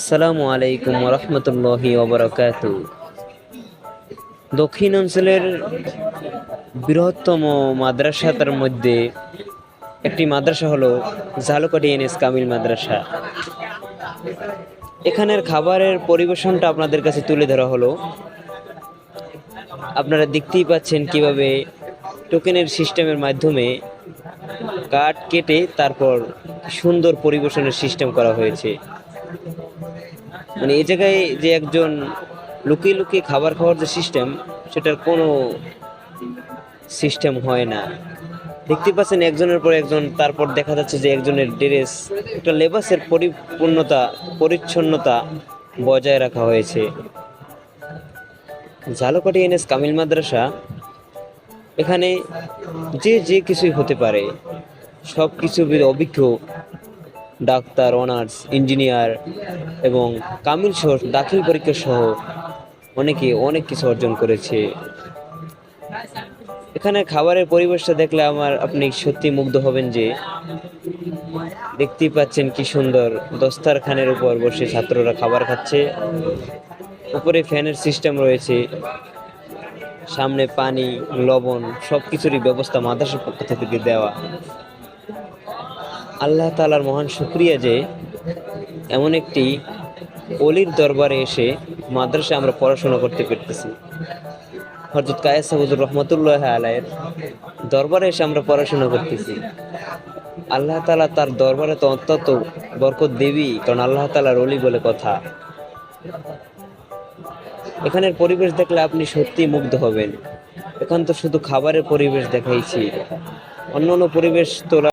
আসসালামু আলাইকুম রহমতুল্লাহি ওবরাকাত দক্ষিণ অঞ্চলের বৃহত্তম মাদ্রাসাতার মধ্যে একটি মাদ্রাসা হলো ঝালকাঠি এনএস কামিল মাদ্রাসা। এখানের খাবারের পরিবেশনটা আপনাদের কাছে তুলে ধরা হলো। আপনারা দেখতেই পাচ্ছেন কীভাবে টোকেনের সিস্টেমের মাধ্যমে কাঠ কেটে তারপর সুন্দর পরিবেশনের সিস্টেম করা হয়েছে। মানে এই জায়গায় যে একজন লুকিয়ে লুকিয়ে খাবার খাওয়ার যে সিস্টেম সেটার কোনো সিস্টেম হয় না। দেখতে পাচ্ছেন একজনের পর একজন, তারপর দেখা যাচ্ছে যে একজনের ড্রেস একটা লেবাসের পরিপূর্ণতা, পরিচ্ছন্নতা বজায় রাখা হয়েছে। ঝালকাঠি এনএস কামিল মাদ্রাসা, এখানে যে যে কিছুই হতে পারে সব কিছু অভিজ্ঞ ডাক্তার, অনার্স, ইঞ্জিনিয়ার এবং কামিল সহ দাখিল পরীক্ষা সহ অনেকে অনেক কিছু অর্জন করেছে। এখানে খাবারের পরিবেশটা দেখলে আমার আপনি সত্যি মুগ্ধ হবেন যে দেখতেই পাচ্ছেন কি সুন্দর দস্তারখানের উপর বসে ছাত্ররা খাবার খাচ্ছে। উপরে ফ্যানের সিস্টেম রয়েছে। সামনে পানি, লবণ সব কিছুরই ব্যবস্থা মাদ্রাসার পক্ষ থেকে দেওয়া। আল্লাহ তালার মহান শুক্রিয়া যে এমন একটি অলির দরবারে এসে মাদ্রাসা আমরা পড়াশোনা করতে পেরেছি। হজরত কায়েস সাহুজুর রহমতুল্লাহ আলায়ের দরবারে এসে আমরা পড়াশোনা করতেছি। আল্লাহ তালা তার দরবারে তো অত্যন্ত বরকত দেবী কারণ আল্লাহ তালার অলি বলে কথা। এখানের পরিবেশ দেখলে আপনি সত্যি মুগ্ধ হবেন। এখন তো শুধু খাবারের পরিবেশ দেখাইছি। অন্য অন্য পরিবেশ তোলা